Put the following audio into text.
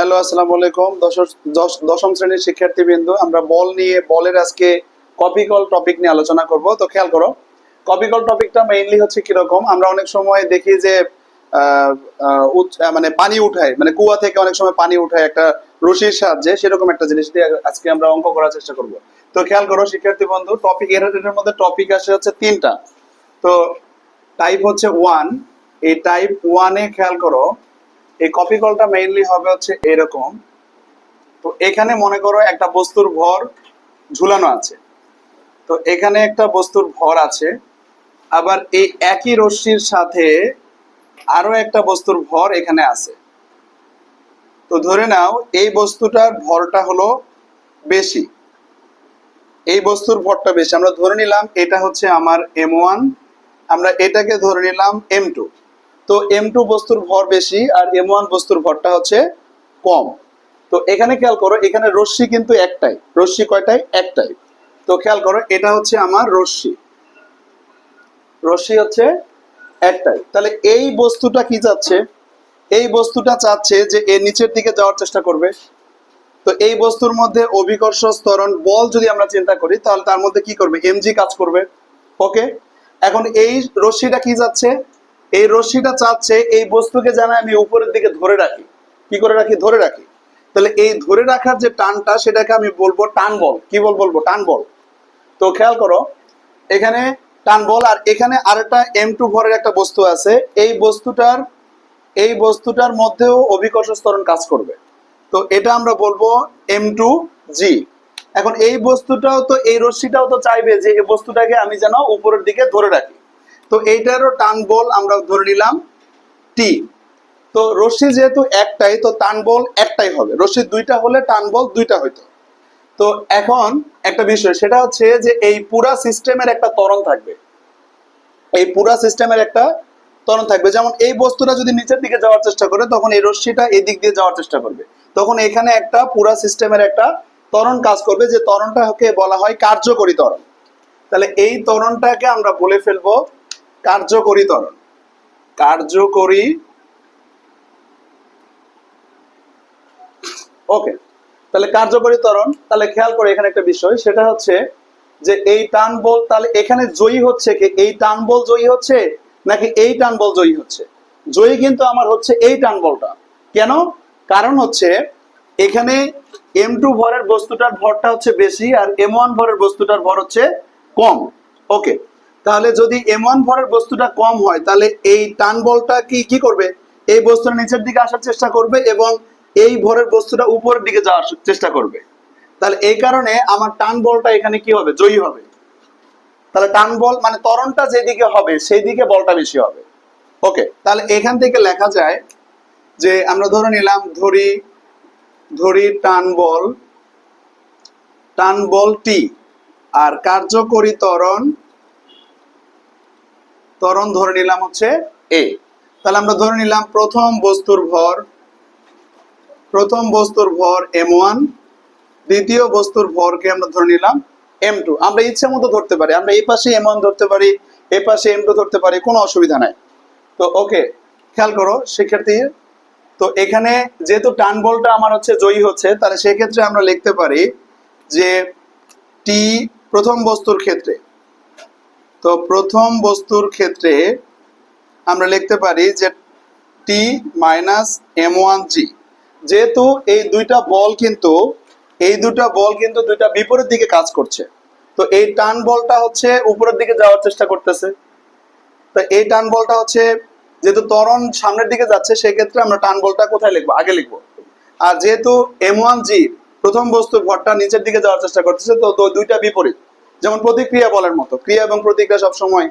Hello, আসসালামু আলাইকুম। দশ- দশ- দশম শ্রেণির শিক্ষার্থীবৃন্দ, আমরা বল নিয়ে, বলের আজকে কপিকল টপিক নিয়ে আলোচনা করব। তো খেয়াল করো কপিকল টপিকটা মেইনলি হচ্ছে কীরকম? আমরা অনেক সময় দেখি যে মানে পানি উঠায় মানে কুয়া থেকে অনেক সময় পানি উঠায় একটা রশির সাহায্যে, সেরকম একটা জিনিস দিয়ে আজকে আমরা অঙ্ক করার চেষ্টা করব। তো খেয়াল করো শিক্ষার্থী বন্ধু টপিক এর মধ্যে টপিক আসে হচ্ছে তিনটা। তো টাইপ হচ্ছে ওয়ান এই টাইপ ওয়ানে খেয়াল করো এই কপি কলটা মেইনলি হবে হচ্ছে এরকম। তো এখানে মনে করো একটা বস্তুর ভর ঝুলানো আছে। তো এখানে একটা বস্তুর ভর আছে। আবার এই একই রশ্মির সাথে আরও একটা বস্তুর ভর এখানে আছে। তো ধরে নাও, এই বস্তুটার ভরটা হলো বেশি। এই বস্তুর ভরটা বেশি। আমরা ধরে নিলাম এটা হচ্ছে আমার এম ওয়ান আমরা এটাকে ধরে নিলাম এম টু তো এম টু বস্তুর ভর বেশি আর এম ওয়ান বস্তুর ভরটা হচ্ছে কম। তো এখানে খেয়াল করো, এখানে রশ্মি কিন্তু একটাই। রশ্মি কয়টাই? একটাই। তো খেয়াল করো, এটা হচ্ছে আমার রশ্মি। রশ্মি হচ্ছে একটাই। তাহলে এই বস্তুটা কি চাচ্ছে? এই বস্তুটা চাচ্ছে যে এর নিচের দিকে যাওয়ার চেষ্টা করবে। তো এই বস্তুর মধ্যে অভিকর্ষ স্তরণ বল যদি আমরা চিন্তা করি, তাহলে তার মধ্যে কি করবে? এমজি কাজ করবে। ওকে এখন এই রশ্মিটা কি যাচ্ছে? এই রশ্মিটা চাচ্ছে, এই বস্তুকে যেন আমি উপরের দিকে ধরে রাখি। কি করে রাখি? ধরে রাখি। তাহলে এই ধরে রাখার যে টানটা, সেটাকে আমি বলব টান বল। কি বল বলব? টান বল। তো খেয়াল করো, এখানে টান বল, আর এখানে আরেকটা এম টু ভরের একটা বস্তু আছে। এই বস্তুটার এই বস্তুটার মধ্যেও অভিকর্ষ স্তরণ কাজ করবে। তো এটা আমরা বলব এম টু জি এখন এই বস্তুটাও তো, এই রশ্মিটাও তো চাইবে যে, এই বস্তুটাকে আমি যেন উপরের দিকে ধরে রাখি। তো এইটারও টান বল আমরা ধরে নিলাম টি তো রশ্মি যেহেতু একটাই, তো টান বল একটাই হবে। রশ্মি দুইটা হলে টান বল দুইটা হইতো। তো এখন একটা বিষয়, সেটা হচ্ছে যে এই পুরা সিস্টেমের একটা তরণ থাকবে। এই পুরা সিস্টেমের একটা তরণ থাকবে। যেমন এই বস্তুটা যদি নিচের দিকে যাওয়ার চেষ্টা করে, তখন এই রশ্মিটা এই দিক দিয়ে যাওয়ার চেষ্টা করবে। তখন এখানে একটা পুরা সিস্টেমের একটা তরণ কাজ করবে, যে তরণটাকে বলা হয় কার্যকরী তরণ তাহলে এই তরণটাকে আমরা বলে ফেলব কার্যকরী ত্বরণ কার্যকরী ওকে, তাহলে কার্যকরী ত্বরণ তাহলে খেয়াল করে এখানে একটা বিষয়, সেটা হচ্ছে যে এই টান বল তাহলে এখানে জয়ী হচ্ছে কি? এই টান বল জয়ী হচ্ছে নাকি এই টান বল জয়ী হচ্ছে? জয়ী কিন্তু আমার হচ্ছে এই টান বলটা। কেন? কারণ হচ্ছে এখানে এম টু ভরের বস্তুটার ভরটা হচ্ছে বেশি আর এম ওয়ান ভরের বস্তুটার ভর হচ্ছে কম। ওকে তাহলে যদি এম ওয়ান ভরের বস্তুটা কম হয়, তাহলে এই টান বলটা কি কি করবে? এই বস্তুটা নিচের দিকে আসার চেষ্টা করবে এবং এই ভরের বস্তুটা উপরের দিকে যাওয়ার চেষ্টা করবে। তাহলে এই কারণে আমার টান বলটা এখানে কি হবে? জয়ী হবে। তাহলে টান বল মানে তরণটা যেদিকে হবে সেই দিকে বলটা বেশি হবে। ওকে, তাহলে এখান থেকে লেখা যায় যে আমরা ধরে নিলাম, ধরি ধরি টান বল টান বল টি আর কার্যকরী ত্বরণ ত্বরণ ধরে নিলাম হচ্ছে এ তাহলে আমরা ধরে নিলাম প্রথম বস্তুর ভর, প্রথম বস্তুর ভর এম ওয়ান দ্বিতীয় বস্তুর ভরকে আমরা ধরে নিলাম এম টু আমরা ইচ্ছে মতো ধরতে পারি, আমরা এই পাশে এম ওয়ান ধরতে পারি এ পাশে এম টু ধরতে পারি, কোনো অসুবিধা নাই। তো ওকে, খেয়াল করো, শিক্ষার্থী, তো এখানে যেহেতু টান বলটা আমার হচ্ছে জয়ী হচ্ছে, তাহলে সেক্ষেত্রে আমরা লিখতে পারি যে টি প্রথম বস্তুর ক্ষেত্রে তো প্রথম বস্তুর ক্ষেত্রে আমরা লিখতে পারি যে T minus M one G যেহেতু এই দুইটা বল কিন্তু, এই দুটা বল কিন্তু দুইটা বিপরীত দিকে কাজ করছে। তো এই টান বলটা হচ্ছে উপরের দিকে যাওয়ার চেষ্টা করতেছে। তো এই টান বলটা হচ্ছে, যেহেতু ত্বরণ সামনের দিকে যাচ্ছে, সেক্ষেত্রে আমরা টান বলটা কোথায় লিখব? আগে লিখব। আর যেহেতু এম ওয়ান জি প্রথম বস্তুর ভরটা নিচের দিকে যাওয়ার চেষ্টা করতেছে, তো দুইটা বিপরীত। যেমন প্রতিক্রিয়া বলার মতো। ক্রিয়া এবং প্রতিক্রিয়া সবসময়